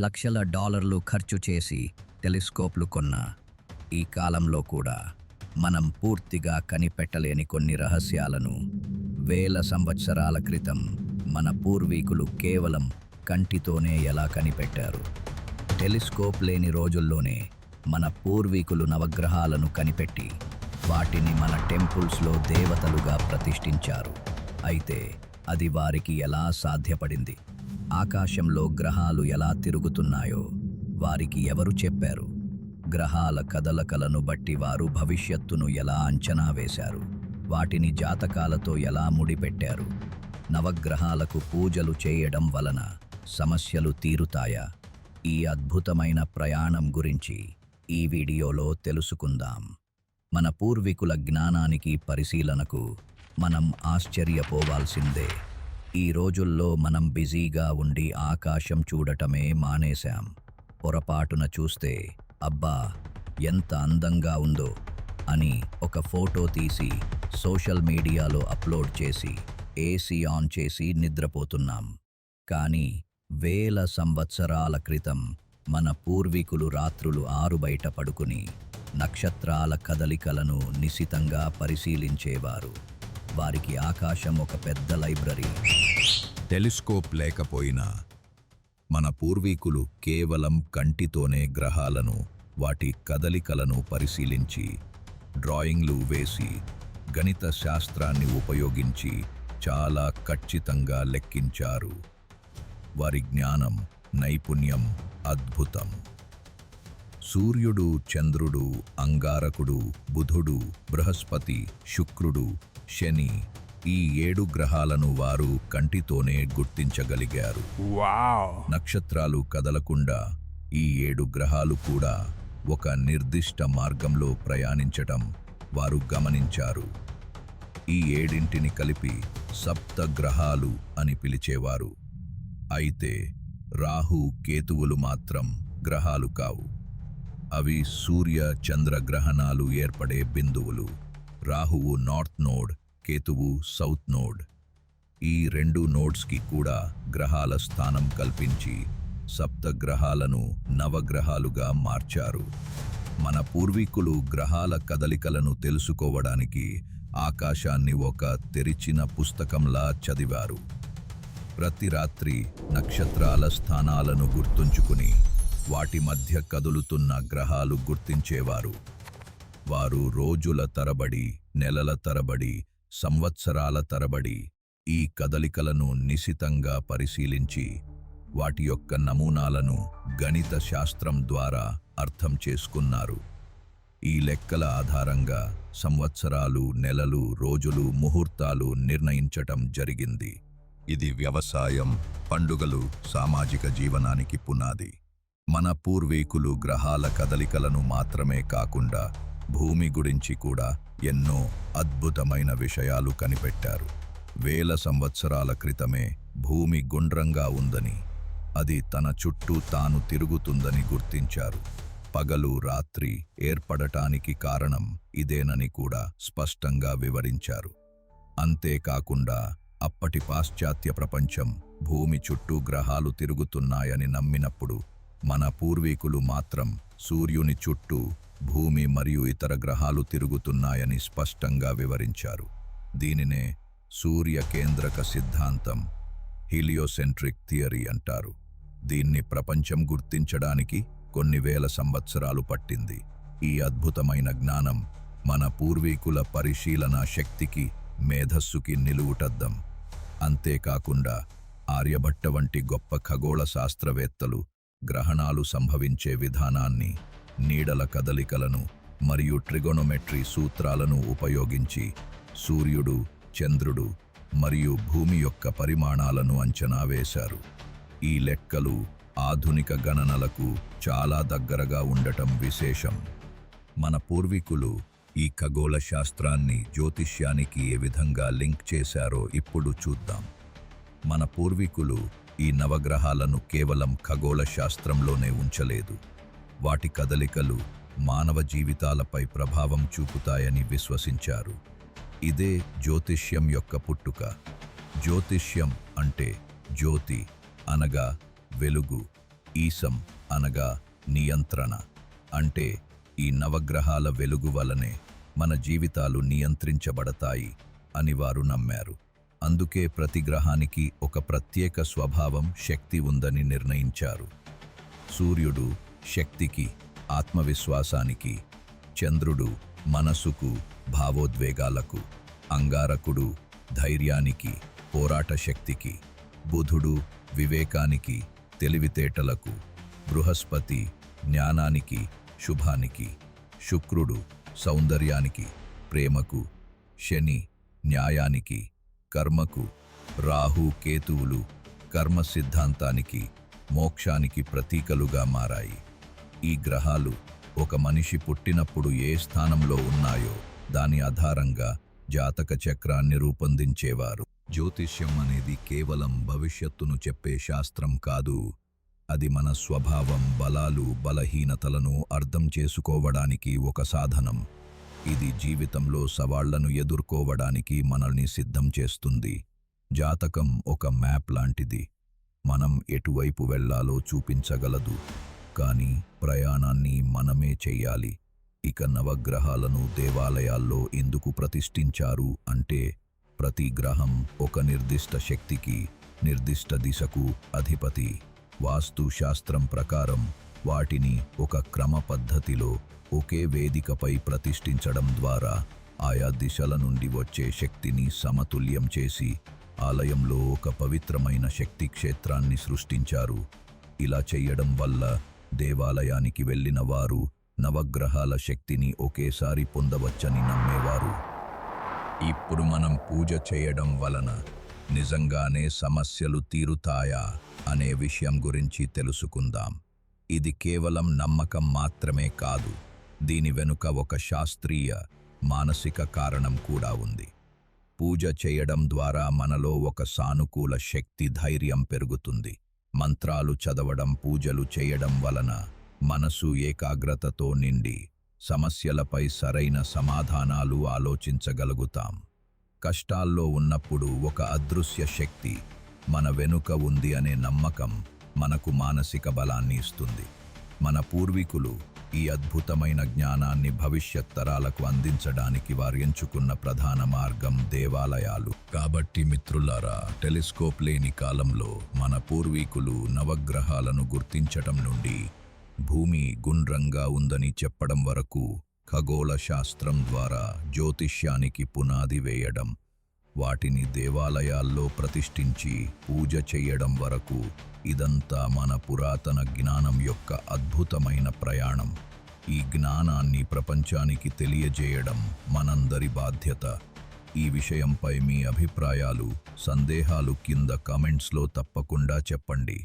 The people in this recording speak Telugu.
లక్షల డాలర్లు ఖర్చు చేసి టెలిస్కోప్లు కొన్న. ఈ కాలంలో కూడా మనం పూర్తిగా కనిపెట్టలేని కొన్ని రహస్యాలను వేల సంవత్సరాల క్రితం మన పూర్వీకులు కేవలం కంటితోనే ఎలా కనిపెట్టారు? టెలిస్కోప్ లేని రోజుల్లోనే మన పూర్వీకులు నవగ్రహాలను కనిపెట్టి వాటిని మన టెంపుల్స్లో దేవతలుగా ప్రతిష్ఠించారు. అయితే అది వారికి ఎలా సాధ్యపడింది? ఆకాశంలో గ్రహాలు ఎలా తిరుగుతున్నాయో వారికి ఎవరు చెప్పారు? గ్రహాల కదలకలను బట్టి వారు భవిష్యత్తును ఎలా అంచనా వేశారు? వాటిని జాతకాలతో ఎలా ముడిపెట్టారు? నవగ్రహాలకు పూజలు చేయడం వలన సమస్యలు తీరుతాయా? ఈ అద్భుతమైన ప్రయాణం గురించి ఈ వీడియోలో తెలుసుకుందాం. మన పూర్వీకుల జ్ఞానానికి పరిశీలనకు మనం ఆశ్చర్యపోవాల్సిందే ఈ రోజుల్లో మనం బిజీగా ఉండి ఆకాశం చూడటమే మానేశాం. పొరపాటున చూస్తే అబ్బా ఎంత అందంగా ఉందో అని ఒక ఫోటో తీసి సోషల్ మీడియాలో అప్లోడ్ చేసి ఏసీ ఆన్ చేసి నిద్రపోతున్నాం. కానీ వేల సంవత్సరాల క్రితం మన పూర్వీకులు రాత్రులు ఆరు బయట పడుకుని నక్షత్రాల కదలికలను నిశితంగా పరిశీలించేవారు. వారికి ఆకాశం ఒక పెద్ద లైబ్రరీ. టెలిస్కోప్ లేకపోయినా మన పూర్వీకులు కేవలం కంటితోనే గ్రహాలను వాటి కదలికలను పరిశీలించి డ్రాయింగ్లు వేసి గణిత శాస్త్రాన్ని ఉపయోగించి చాలా ఖచ్చితంగా లెక్కించారు. వారి జ్ఞానం నైపుణ్యం అద్భుతం. సూర్యుడు చంద్రుడు అంగారకుడు బుధుడు బృహస్పతి శుక్రుడు శని ఈ ఏడు గ్రహాలను వారు కంటితోనే గుర్తించగలిగారు. నక్షత్రాలు కదలకుండా ఈ ఏడు గ్రహాలు కూడా ఒక నిర్దిష్ట మార్గంలో ప్రయాణించటం వారు గమనించారు. ఈ ఏడింటిని కలిపి సప్త గ్రహాలు అని పిలిచేవారు. అయితే రాహు కేతువులు మాత్రం గ్రహాలు కావు. అవి సూర్య చంద్ర గ్రహణాలు ఏర్పడే బిందువులు. రాహువు నార్త్ నోడ్ కేతువు సౌత్ నోడ్. ఈ రెండు నోడ్స్కి కూడా గ్రహాల స్థానం కల్పించి సప్త గ్రహాలను నవగ్రహాలుగా మార్చారు. మన పూర్వీకులు గ్రహాల కదలికలను తెలుసుకోవడానికి ఆకాశాన్ని ఒక తెరిచిన పుస్తకంలా చదివారు. ప్రతి రాత్రి నక్షత్రాల స్థానాలను గుర్తుంచుకుని వాటి మధ్య కదులుతున్న గ్రహాలు గుర్తించేవారు. వారు రోజుల తరబడి నెలల తరబడి సంవత్సరాల తరబడి ఈ కదలికలను నిశితంగా పరిశీలించి వాటి యొక్క నమూనాలను గణిత శాస్త్రం ద్వారా అర్థం చేసుకున్నారు. ఈ లెక్కల ఆధారంగా సంవత్సరాలు నెలలు రోజులు ముహూర్తాలు నిర్ణయించటం జరిగింది. ఇది వ్యవసాయం పండుగలు సామాజిక జీవనానికి పునాది. మన పూర్వీకులు గ్రహాల కదలికలను మాత్రమే కాకుండా భూమి గురించి కూడా ఎన్నో అద్భుతమైన విషయాలు కనిపెట్టారు. వేల సంవత్సరాల క్రితమే భూమి గుండ్రంగా ఉందని అది తన చుట్టూ తాను తిరుగుతుందని గుర్తించారు. పగలు రాత్రి ఏర్పడటానికి కారణం ఇదేనని కూడా స్పష్టంగా వివరించారు. అంతేకాకుండా అప్పటి పాశ్చాత్య ప్రపంచం భూమి చుట్టూ గ్రహాలు తిరుగుతున్నాయని నమ్మినప్పుడు మన పూర్వీకులు మాత్రం సూర్యుని చుట్టూ భూమి మరియు ఇతర గ్రహాలు తిరుగుతున్నాయని స్పష్టంగా వివరించారు. దీనినే సూర్య కేంద్రక సిద్ధాంతం హీలియోసెంట్రిక్ థియరీ అంటారు. దీన్ని ప్రపంచం గుర్తించడానికి కొన్ని వేల సంవత్సరాలు పట్టింది. ఈ అద్భుతమైన జ్ఞానం మన పూర్వీకుల పరిశీలన శక్తికి మేధస్సుకి నిలువుటద్దం. అంతేకాకుండా ఆర్యభట్ట వంటి గొప్ప ఖగోళ శాస్త్రవేత్తలు గ్రహణాలు సంభవించే విధానాన్ని నీడల కదలికలను మరియు ట్రిగోనోమెట్రీ సూత్రాలను ఉపయోగించి సూర్యుడు చంద్రుడు మరియు భూమి యొక్క పరిమాణాలను అంచనా వేశారు. ఈ లెక్కలు ఆధునిక గణనలకు చాలా దగ్గరగా ఉండటం విశేషం. మన పూర్వీకులు ఈ ఖగోళ శాస్త్రాన్ని జ్యోతిష్యానికి ఏ విధంగా లింక్ చేశారో ఇప్పుడు చూద్దాం. మన పూర్వీకులు ఈ నవగ్రహాలను కేవలం ఖగోళ శాస్త్రంలోనే ఉంచలేదు. వాటి కదలికలు మానవ జీవితాలపై ప్రభావం చూపుతాయని విశ్వసించారు. ఇదే జ్యోతిష్యం యొక్క పుట్టుక. జ్యోతిష్యం అంటే జ్యోతి అనగా వెలుగు ఈసం అనగా నియంత్రణ. అంటే ఈ నవగ్రహాల వెలుగు వలనే మన జీవితాలు నియంత్రించబడతాయి అని వారు నమ్మారు. అందుకే ప్రతి గ్రహానికి ఒక ప్రత్యేక స్వభావం శక్తి ఉందని నిర్ణయించారు. సూర్యుడు శక్తికి ఆత్మవిశ్వాసానికి చంద్రుడు మనసుకు భావోద్వేగాలకు అంగారకుడు ధైర్యానికి పోరాట శక్తికి బుధుడు వివేకానికి తెలివితేటలకు బృహస్పతి జ్ఞానానికి శుభానికి శుక్రుడు సౌందర్యానికి ప్రేమకు శని న్యాయానికి కర్మకు రాహు కేతువులు కర్మ సిద్ధాంతానికి మోక్షానికి ప్రతీకలుగా మారాయి. ఈ గ్రహాలు ఒక మనిషి పుట్టినప్పుడు ఏ స్థానంలో ఉన్నాయో దాని ఆధారంగా జాతక చక్రాన్ని రూపొందించేవారు. జ్యోతిష్యం అనేది కేవలం భవిష్యత్తును చెప్పే శాస్త్రం కాదు. అది మన స్వభావం బలాలు బలహీనతలను అర్థం చేసుకోవడానికి ఒక సాధనం. ఇది జీవితంలో సవాళ్ళను ఎదుర్కోవడానికి మనల్ని సిద్ధం చేస్తుంది. జాతకం ఒక మ్యాప్ లాంటిది. మనం ఎటువైపు వెళ్ళాలో చూపించగలదు. కానీ ప్రయాణాన్ని మనమే చెయ్యాలి. ఇక నవగ్రహాలను దేవాలయాల్లో ఎందుకు ప్రతిష్ఠించారు అంటే ప్రతి గ్రహం ఒక నిర్దిష్ట శక్తికి నిర్దిష్ట దిశకు అధిపతి. వాస్తు శాస్త్రం ప్రకారం వాటిని ఒక క్రమ పద్ధతిలో ఒకే వేదికపై ప్రతిష్ఠించడం ద్వారా ఆయా దిశల నుండి వచ్చే శక్తిని సమతుల్యం చేసి ఆలయంలో ఒక పవిత్రమైన శక్తి క్షేత్రాన్ని సృష్టించారు. ఇలా చేయడం వల్ల దేవాలయానికి వెళ్ళిన వారు నవగ్రహాల శక్తిని ఒకేసారి పొందవచ్చని నమ్మేవారు. ఇప్పుడు మనం పూజ చేయడం వలన నిజంగానే సమస్యలు తీరుతాయా అనే విషయం గురించి తెలుసుకుందాం. ఇది కేవలం నమ్మకం మాత్రమే కాదు. దీని వెనుక ఒక శాస్త్రీయ మానసిక కారణం కూడా ఉంది. పూజ చేయడం ద్వారా మనలో ఒక సానుకూల శక్తి ధైర్యం పెరుగుతుంది. మంత్రాలు చదవడం పూజలు చేయడం వలన మనసు ఏకాగ్రతతో నిండి సమస్యలపై సరైన సమాధానాలు ఆలోచించగలుగుతాం. కష్టాల్లో ఉన్నప్పుడు ఒక అదృశ్య శక్తి మన వెనుక ఉంది అనే నమ్మకం మనకు మానసిక బలాన్ని ఇస్తుంది. మన పూర్వీకులు ఈ అద్భుతమైన జ్ఞానాన్ని భవిష్యత్ తరాలకు అందించడానికి వారు ఎంచుకున్న ప్రధాన మార్గం దేవాలయాలు. కాబట్టి మిత్రులారా టెలిస్కోప్ లేని కాలంలో మన పూర్వీకులు నవగ్రహాలను గుర్తించటం నుండి భూమి గుండ్రంగా ఉందని చెప్పడం వరకు ఖగోళ శాస్త్రం ద్వారా జ్యోతిష్యానికి పునాది వేయడం వాటిని దేవాలయాల్లో ప్రతిష్ఠించి పూజ చేయడం వరకు ఇదంతా మన పురాతన జ్ఞానం యొక్క అద్భుతమైన ప్రయాణం. ఈ జ్ఞానాన్ని ప్రపంచానికి తెలియజేయడం మనందరి బాధ్యత. ఈ విషయంపై మీ అభిప్రాయాలు సందేహాలు కింద కామెంట్స్లో తప్పకుండా చెప్పండి.